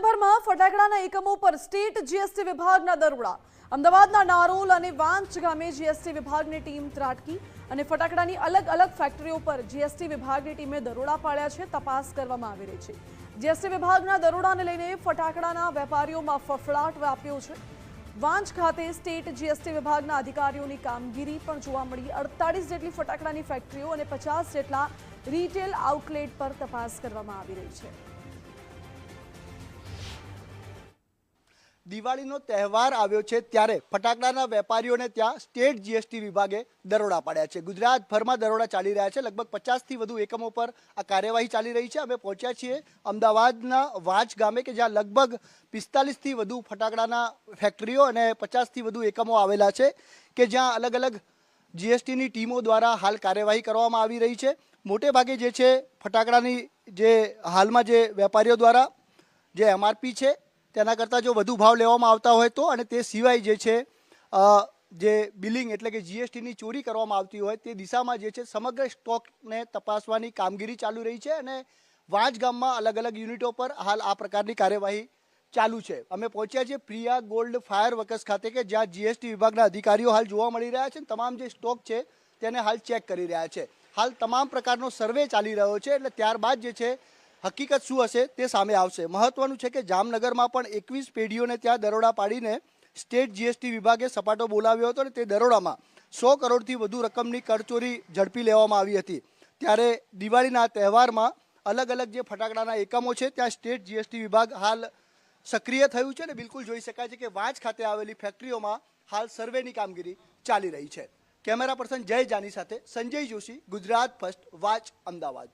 રાજ્યભરમાં ફટાકડાના એકમો પર સ્ટેટ જીએસટી વિભાગના દરોડા. અમદાવાદના નારોલ અને વાંચ ગામે જીએસટી વિભાગની ટીમ ત્રાટકી અને ફટાકડાની અલગ અલગ ફેક્ટરીઓ પર જીએસટી વિભાગની ટીમે દરોડા પાડ્યા છે, તપાસ કરવામાં આવી રહી છે. જીએસટી વિભાગના દરોડાને લઈને ફટાકડાના વેપારીઓમાં ફફડાટ વ્યાપ્યો છે. વાંચ ખાતે સ્ટેટ જીએસટી વિભાગના અધિકારીઓની કામગીરી પણ જોવા મળી. અડતાળીસ જેટલી ફટાકડાની ફેક્ટરીઓ અને પચાસ જેટલા રિટેલ આઉટલેટ પર તપાસ કરવામાં આવી રહી છે. દિવાળીનો તહેવાર આવ્યો છે ત્યારે ફટાકડાના વેપારીઓને ત્યાં સ્ટેટ જીએસટી વિભાગે દરોડા પાડ્યા છે. ગુજરાતભરમાં દરોડા ચાલી રહ્યા છે. લગભગ પચાસથી વધુ એકમો પર આ કાર્યવાહી ચાલી રહી છે. અમે પહોંચ્યા છીએ અમદાવાદના વાંચ ગામે કે જ્યાં લગભગ પિસ્તાલીસથી વધુ ફટાકડાના ફેક્ટરીઓ અને પચાસથી વધુ એકમો આવેલા છે કે જ્યાં અલગ અલગ જીએસટીની ટીમો દ્વારા હાલ કાર્યવાહી કરવામાં આવી રહી છે. મોટે ભાગે જે છે, ફટાકડાની જે હાલમાં જે વેપારીઓ દ્વારા જે એમઆરપી છે તેના કરતાં જો વધુ ભાવ લેવામાં આવતા હોય તો અને તે સિવાય જે છે જે બિલિંગ એટલે કે જીએસટીની ચોરી કરવામાં આવતી હોય તે દિશામાં જે છે સમગ્ર સ્ટોકને તપાસવાની કામગીરી ચાલુ રહી છે અને વાંચ ગામમાં અલગ અલગ યુનિટો પર હાલ આ પ્રકારની કાર્યવાહી ચાલુ છે. અમે પહોંચ્યા છીએ પ્રિયા ગોલ્ડ ફાયર વર્કર્સ ખાતે કે જ્યાં જીએસટી વિભાગના અધિકારીઓ હાલ જોવા મળી રહ્યા છે તમામ જે સ્ટોક છે તેને હાલ ચેક કરી રહ્યા છે. હાલ તમામ પ્રકારનો સર્વે ચાલી રહ્યો છે એટલે ત્યારબાદ જે છે હકીકત શું હશે તે સામે આવશે. મહત્વનું છે કે જામનગરમાં પણ એકવીસ પેઢીઓને ત્યાં દરોડા પાડીને સ્ટેટ જીએસટી વિભાગે સપાટો બોલાવ્યો હતો અને તે દરોડામાં સો કરોડથી વધુ રકમની કરચોરી ઝડપી લેવામાં આવી હતી. ત્યારે દિવાળીના તહેવારમાં અલગ અલગ જે ફટાકડાના એકમો છે, ત્યાં સ્ટેટ જીએસટી વિભાગ હાલ સક્રિય થયું છે અને બિલકુલ જોઈ શકાય છે કે વાંચ ખાતે આવેલી ફેક્ટરીઓમાં હાલ સર્વેની કામગીરી ચાલી રહી છે. કેમેરા પર્સન જય જાની સાથે સંજય જોશી, ગુજરાત ફર્સ્ટ, વાચ, અમદાવાદ.